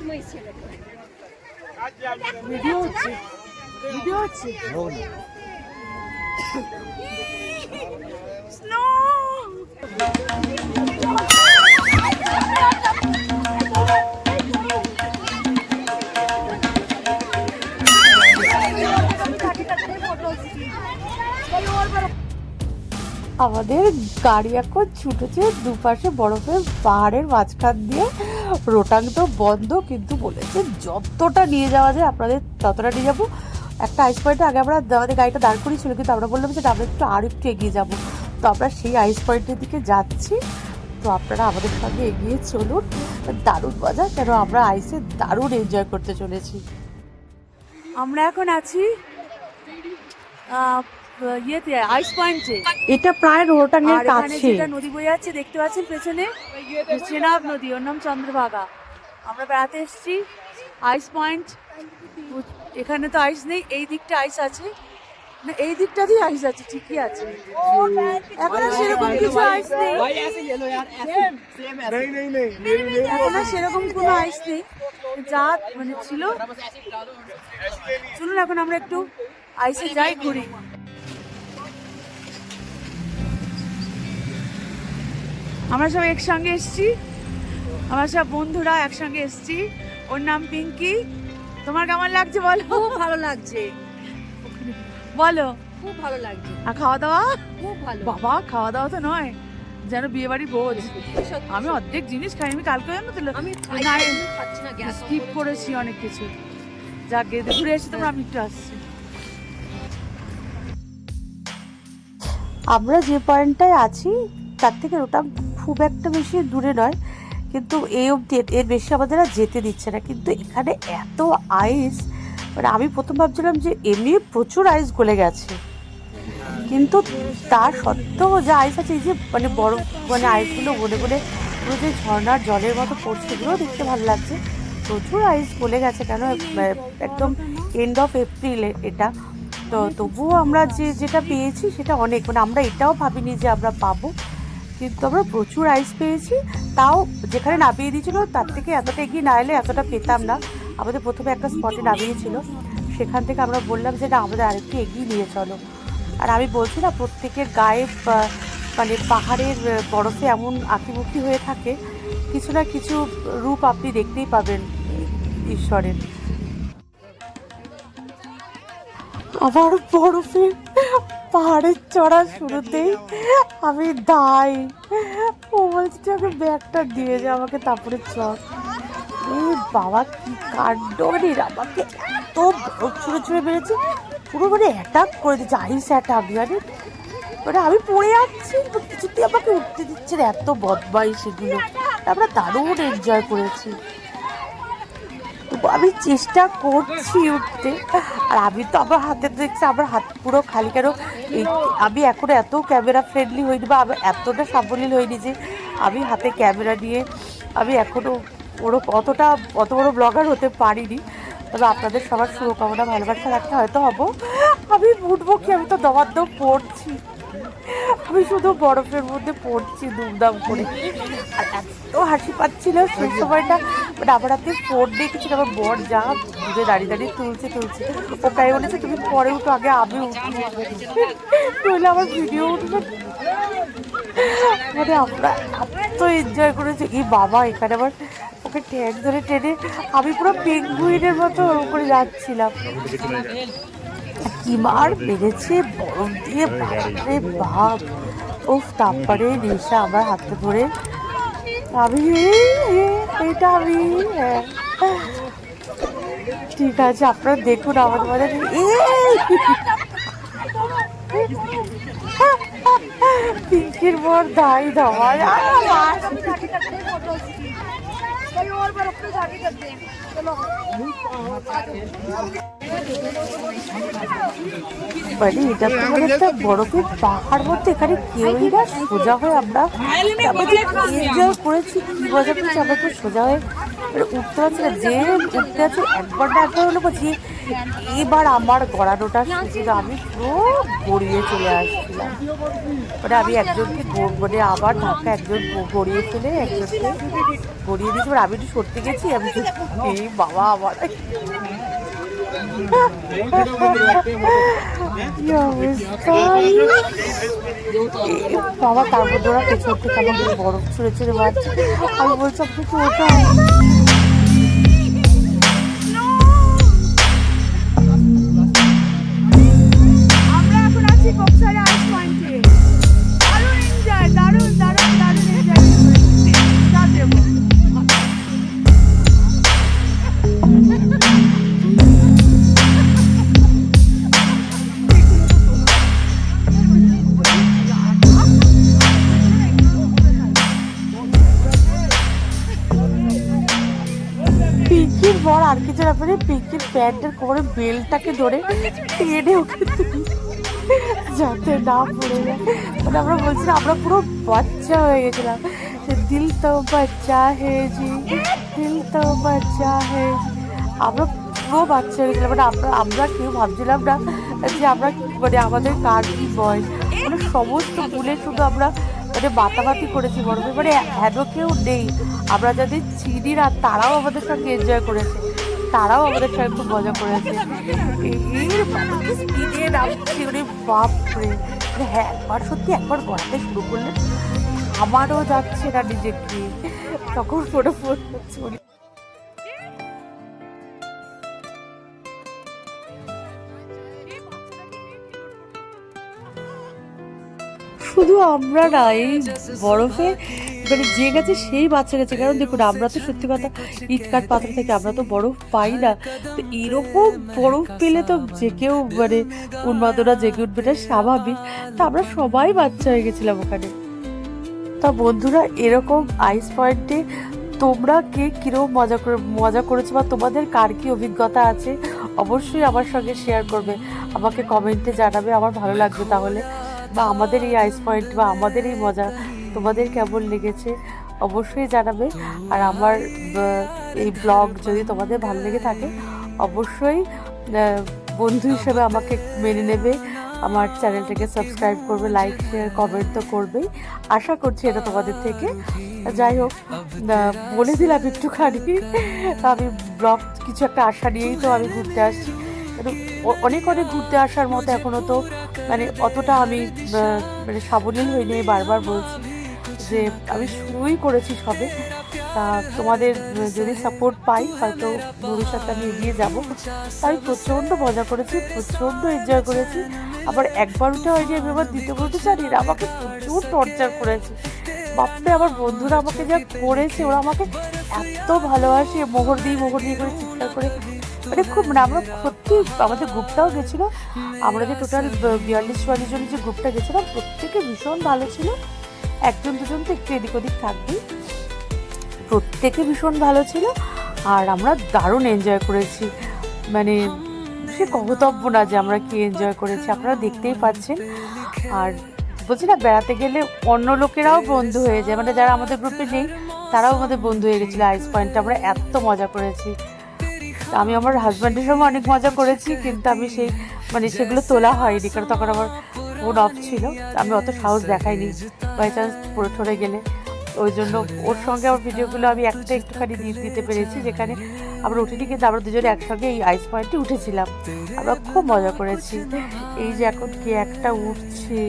বদমাইশ ছেলে ভিডিও হচ্ছে ভিডিও হচ্ছে। আমাদের গাড়ি এখন ছুটেছে দুপাশে বরফের পাহাড়ের মাঝখান দিয়ে। তো বন্ধ, কিন্তু বলেছে যতটা নিয়ে যাওয়া যায় আপনাদের ততটা নিয়ে যাব। একটা আইস পয়েন্টে আগে আমরা আমাদের গাড়িটা দাঁড় করিয়েছিল, কিন্তু আমরা বললাম যে আমরা একটু আর একটু এগিয়ে যাব। তো আমরা সেই আইস পয়েন্টের দিকে যাচ্ছি। তো আপনারা আমাদের সঙ্গে এগিয়ে চলুন। দারুণ মজা, কেন আমরা আইসে দারুণ এনজয় করতে চলেছি। আমরা এখন আছি ইয়েতে আইস পয়েন্টে এটা প্রায় এখানে কাছে। যেটা নদী বয়ে যাচ্ছে দেখতে পাচ্ছেন পেছনে? চেনাব নদী ওর নাম চন্দ্রভাগা। আমরা বেড়াতে এসেছি আইস পয়েন্ট এখানে তো আইস নেই এই দিকটা আইস আছে। না এই দিকটাতেই আইস আছে ঠিকই আছে। এখন আর সেরকম কিছু আইস নেই। এখন আর সেরকম কোনো আইস নেই। যা মানে ছিল। চলুন এখন আমরা একটু আইসে যাই ঘুরি। আমরা সব একসঙ্গে এসছি। আমরা সব বন্ধুরা একসঙ্গে এসেছি। ওর নাম পিঙ্কি। তোমার কেমন লাগছে বলো? খুব ভালো লাগছে। বলো। খুব ভালো লাগছে। আর খাওয়া দাওয়া? খুব ভালো। বাবা খাওয়া দাওয়া তো নয়। যেন বিয়ে বাড়ি বোঝ। আমি অর্ধেক জিনিস খাই আমি কালকে জানো তো আমি খাই না খাচ্ছি না গ্যাস স্কিপ করেছি অনেক কিছু। যাক গে ঘুরে এসে তোমরা আমি একটু আসছি। আমরা যে পয়েন্টটায় আছি তার থেকে ওটা খুব একটা বেশি দূরে নয়, কিন্তু এই অবধি এর- বেশি আমাদের আর যেতে দিচ্ছে না। কিন্তু এখানে এত আইস মানে আমি প্রথম ভাবছিলাম যে এমনি প্রচুর আইস গলে গেছে। কিন্তু তার সত্ত্বেও যে আইস আছে, এই যে মানে বড় মানে আইসগুলো গলে গলে পুরো যে ঝর্ণার জলের মতো পড়ছে, এগুলোও দেখতে ভালো লাগছে। প্রচুর আইস গলে গেছে কেন? একদম এন্ড অফ এপ্রিল এটা। তো তবুও আমরা যে যেটা পেয়েছি সেটা অনেক। মানে আমরা এটাও ভাবিনি যে আমরা পাবো। কিন্তু আমরা প্রচুর আইস পেয়েছি। তাও যেখানে নামিয়ে দিয়েছিল, তার থেকে এতটা এগিয়ে না এলে এতটা পেতাম না। আমাদের প্রথমে একটা স্পটে নামিয়েছিল সেখান থেকে আমরা বললাম যে, না, আমাদের আরেকটু এগিয়ে নিয়ে চলো। আর আমি বলছি না, প্রত্যেকের গায়ে মানে পাহাড়ের বরফে এমন আঁকিমুখি হয়ে থাকে, কিছু না কিছু রূপ আপনি দেখতেই পাবেন ঈশ্বরের। আমার বরফে পাহাড়ের চড়া শুরুতেই আমি দাই ও বলছে আমাকে ব্যাগটা দিয়ে যা, আমাকে তারপরে চড় এই বাবা, কি কাণ্ড মানে আমাকে এত বরফ ছুঁড়ে ছুঁড়ে বেড়েছে পুরো মানে অ্যাটাক করে দিচ্ছে আইস অ্যাটাক জানি মানে আমি পড়ে যাচ্ছি কিছুতেই আমাকে উঠতে দিচ্ছে এত বদমাই সেগুলো আমরা দারুণ এনজয় করেছি। আমি চেষ্টা করছি উঠতে। আর আমি তো আমার হাতে দেখছি, আমার হাত পুরো খালি। কেন? আমি এখন এত ক্যামেরা ফ্রেন্ডলি হইনি বা আমি এতটা সাবলীল হইনি যে আমি হাতে ক্যামেরা নিয়ে আমি এখনও ওরকম অতটা, অত বড় ব্লগার হতে পারিনি। তবে আপনাদের সবার শুভকামনা, ভালোবাসা রাখতে হয়তো হব। আমি উঠবো কি? আমি তো দমার দম পড়ছি। আমি শুধু বরফের মধ্যে পড়ছি দুমদাম করে। আর এত হাসি পাচ্ছিল সেই সময়টা। মানে আমার হাতে ফোন দেখেছিল আমার বর যা দূরে দাঁড়িয়ে দাঁড়িয়ে তুলছে তুলছে। ও তাই বলেছে তুমি পরে উঠো আগে আমি উঠবো। নইলে আমার ভিডিও উঠবে। মানে আমরা এত এনজয় করেছি। এই বাবা এখানে আবার ওকে ট্যাগ ধরে টেনে আমি পুরো পেঙ্গুইনের মতো ওর উপরে যাচ্ছিলাম। কি মার মেরেছে, বরফ দিয়ে, বাপরে বাপ। উফ, তারপরে নিশা আমার হাতে ধরে আমি এটা আমি ঠিক আছে, আপনারা দেখুন আমার মধ্যে পিঙ্কির বর দাই ধামাল মানে মানে একটা পাহাড় মধ্যে এখানে সোজা হয়ে আমরা করেছি। কি করেছি আমরা সোজা হয়ে মানে উঠতে পারছি না, যে উঠতে আছে, একবার না একবার এবার আমার গড়ানোটা আমি পুরো গড়িয়ে চলে আসছিলাম। মানে আমি একজনকে মানে আবার ধাক্কা একজন গড়িয়ে ফেলে একজনকে গড়িয়ে দিয়েছি। আমি একটু সরতে গেছি, আমি বাবা, আমার বাবা তারপর ধরা পেছন থেকে আমাদের বরফ ছুঁড়ে ছুঁড়ে মারছে আমি বলছি আপনাকে ওটা বর আর কিছু ব্যাপারে পিঙ্কির প্যান্টের কোমরে বেলটাকে ধরে টেনে ওকে যাতে না পড়ে যায়। মানে আমরা বলছিলাম আমরা পুরো বাচ্চা হয়ে গেছিলাম। যে দিল তো বাচ্চা হে জি, দিল তো বাচ্চা হে আমরা পুরো বাচ্চা হয়ে গেছিলাম। মানে আমরা আমরা কেউ ভাবছিলাম না যে আমরা মানে আমাদের কার কি বয়স। মানে সমস্ত ভুলে শুধু আমরা মানে বাতাবাতি করেছি বড় ব্যাপারে এত কেউ নেই। আমরা যাদের চিনি না তারাও আমাদের সঙ্গে এনজয় করেছে, তারাও আমাদের সঙ্গে খুব মজা করেছে। মানে হ্যাঁ একবার সত্যি একবার গড়াতে শুরু করলে আমারও যাচ্ছে না নিজেকে। তখন ফোটো ফোন শুধু আমরা না, এই বরফে মানে যে গেছে সেই বাচ্চা গেছে, কারণ দেখুন, আমরা তো সত্যি কথা ইটকাট পাথর থেকে আমরা তো বরফ পাই না। তো এরকম বরফ পেলে তো যে কেউ মানে উন্মাদনা জেগে উঠবে, এটা স্বাভাবিক। তা আমরা সবাই বাচ্চা হয়ে গেছিলাম ওখানে। তা বন্ধুরা, এরকম আইস পয়েন্টে তোমরা কে কীরকম মজা করে, মজা করেছ বা তোমাদের কার কি অভিজ্ঞতা আছে, অবশ্যই আমার সঙ্গে শেয়ার করবে। আমাকে কমেন্টে জানাবে, আমার ভালো লাগবে তাহলে। বা আমাদের এই আইস পয়েন্ট বা আমাদের এই মজা তোমাদের কেমন লেগেছে অবশ্যই জানাবে। আর আমার এই ব্লগ যদি তোমাদের ভালো লেগে থাকে, অবশ্যই বন্ধু হিসেবে আমাকে মেনে নেবে। আমার চ্যানেলটাকে সাবস্ক্রাইব করবে লাইক শেয়ার কমেন্ট তো করবেই। আশা করছি এটা তোমাদের থেকে। যাই হোক বলে দিলাম একটুখানি। আমি ব্লগ কিছু একটা আশা নিয়েই তো আমি ঘুরতে আসছি। অনেক অনেক ঘুরতে আসার মতো এখনও তো মানে অতটা আমি মানে সাবলীল হইনি বারবার বলছি যে আমি শুরুই করেছি সবে। তা তোমাদের যদি সাপোর্ট পাই, হয়তো ভবিষ্যতে আমি এগিয়ে যাব। আমি প্রচণ্ড মজা করেছি, প্রচণ্ড এনজয় করেছি। আবার একবার উঠে হয়নি, আমি আবার দ্বিতীয়বার বলতে জানি না, আমাকে প্রচুর টর্চার করেছে। বাপরে, আমার বন্ধুরা আমাকে যা করেছে, ওরা আমাকে এত ভালোবাসে, মোহর দিয়ে মোহর দিয়ে করে চিৎকার করে মানে খুব মানে আমরা সত্যি আমাদের গ্রুপটাও গেছিল। আমরা যে টোটাল বিয়াল্লিশ চুয়াল্লিশ জনের যে গ্রুপটা গেছিলাম, প্রত্যেকে ভীষণ ভালো ছিল। একজন, দুজন তো একটু এদিক ওদিক থাকবেই। প্রত্যেকে ভীষণ ভালো ছিল আর আমরা দারুণ এনজয় করেছি। মানে সে কহতব্য না যে আমরা কি এনজয় করেছি, আপনারা দেখতেই পাচ্ছেন। আর বলছি না, বেড়াতে গেলে অন্য লোকেরাও বন্ধু হয়ে যায়। মানে যারা আমাদের গ্রুপে নেই, তারাও আমাদের বন্ধু হয়ে গেছিল। আইস পয়েন্টটা আমরা এত মজা করেছি। আমি আমার হাজব্যান্ডের সঙ্গে অনেক মজা করেছি কিন্তু আমি সেই মানে সেগুলো তোলা হয়নি কারণ তখন আমার ফোন অফ ছিল। আমি অত সাহস দেখাইনি বাই চান্স পড়ে ঠরে গেলে। ওই জন্য ওর সঙ্গে আমার ভিডিওগুলো আমি একটা একটুখানি দিয়ে দিতে পেরেছি যেখানে আমরা উঠিনি কিন্তু আমরা দুজনে একসঙ্গে এই আইস পয়েন্টে উঠেছিলাম। আমরা খুব মজা করেছি। এই যে এখন কে একটা উঠছে।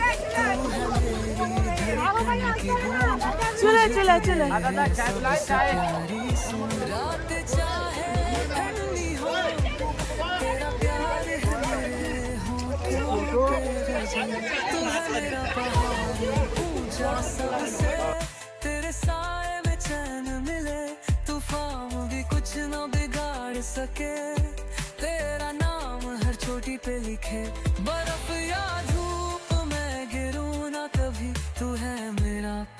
धुन छिड़िया गाए तू समा চলে চলে চলে प्यारी सुन रात चाहे ठंडी हो तेरा प्यार है हो तू है मेरा पहाड़ ऊंचा सबसे तेरे साए में चैन मिले तूफान भी कुछ न बिगाड़ सके तेरा नाम हर चोटी पे लिखे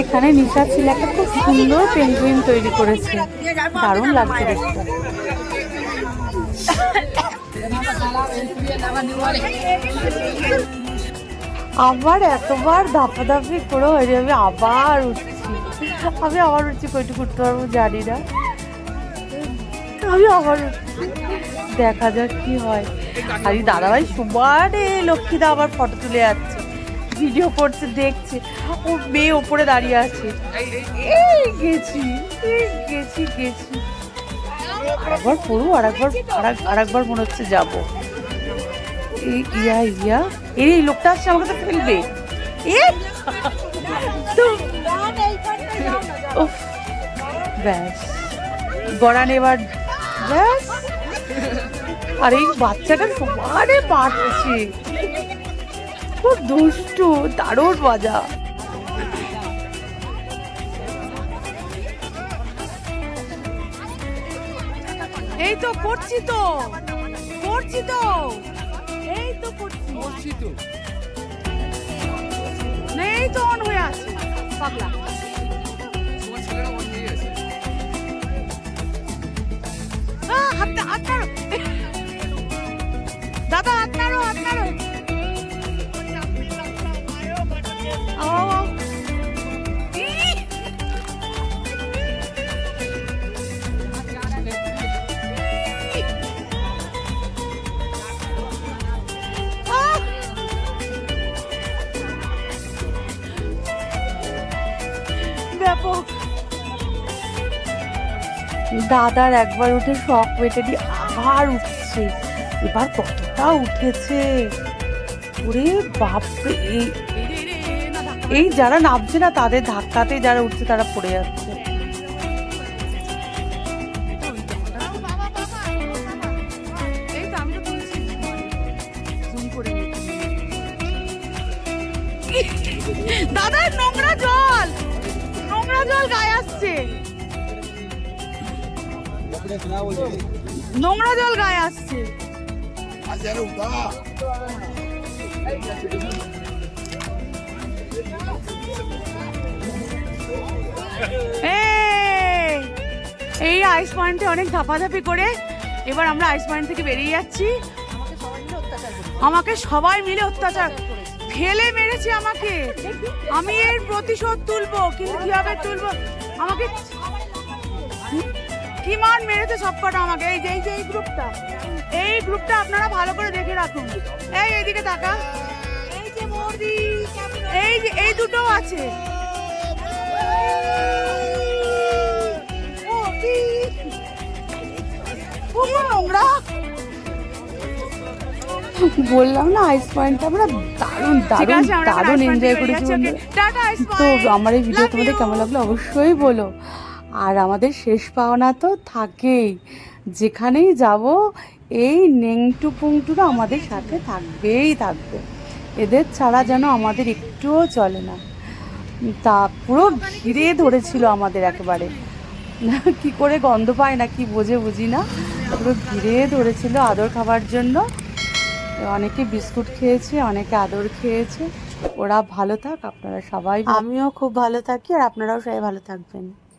এখানে নিশা ছিল একটা খুব সুন্দর পেন্টুইন তৈরি করেছে। দারুণ লাগছে দেখতে। আবার এতবার ধাপাধাপি করে হয়ে যাবে, আবার উঠছি। আমি আবার উঠছি কইটুকু উঠতে পারব জানি না। আমি আবার দেখা যাক কি হয়। আর দাদাভাই সমানে লক্ষ্মীদা আবার ফটো তুলে যাচ্ছে। ভিডিও করছে, দেখছে। ও মেয়ে ওপরে দাঁড়িয়ে আছে। এই গেছি গেছি গেছি। আরেকবার পড়ব, আরেকবার, আরেক- আরেকবার মনে হচ্ছে যাব। ইয়া ইয়া। এই লোকটা আসছে আমাকে তো ফেলবে। ব্যাস। গড়ান এবার ব্যাস। আর, এই বাচ্চাটা সমানে পারছে খুব দুষ্টু দারুণ মজা। এই তো করছি তো করছি তো এই তো করছি। তো। এই তো অন হয়ে আছে পাগলা। দাদার একবার উঠে শখ দিয়ে আবার উঠছে। এবার কতটা উঠেছে? ওরে বাপরে! এই এই যারা নামছে না, তাদের ধাক্কাতে যারা উঠছে, তারা পড়ে যাচ্ছে। দাদা, নোংরা জল! নোংরা জল গায়ে আসছে। নোংরা জল গায়ে আসছে। এই! আইস পয়েন্টে অনেক ধাপাধাপি করে এবার আমরা আইস পয়েন্ট থেকে বেরিয়ে যাচ্ছি। আমাকে সবাই মিলে অত্যাচার ফেলে মেরেছে আমাকে। আমি এর প্রতিশোধ তুলবো, কিন্তু কীভাবে তুলবো? আমাকে কি মান মেরেছে সবকটা আমাকে। এই যে এই যে এই গ্রুপটা। এই গ্রুপটা আপনারা ভালো করে দেখে রাখুন। এই এদিকে তাকা এই যে মোদি এই যে এই দুটো আছে। নোংরা। বললাম না আইস পয়েন্টটা আমরা দারুণ দারুণ দারুণ এনজয় করেছি। তো আমার এই ভিডিও তোমাদের কেমন লাগল অবশ্যই বলো। আর আমাদের শেষ পাওনা তো থাকেই। যেখানেই যাব, এই নেংটু পুংটুরা আমাদের সাথে থাকবেই থাকবে। এদের ছাড়া যেন আমাদের একটুও চলে না। তা পুরো ঘিরে ধরেছিল আমাদের একেবারে। কি করে গন্ধ পায় না, কি বোঝে বুঝি না। পুরো ঘিরে ধরেছিল আদর খাবার জন্য। অনেকে বিস্কুট খেয়েছে, অনেকে আদর খেয়েছে। ওরা ভালো থাক, আপনারা সবাই আমিও খুব ভালো থাকি আর আপনারাও সবাই ভালো থাকবেন।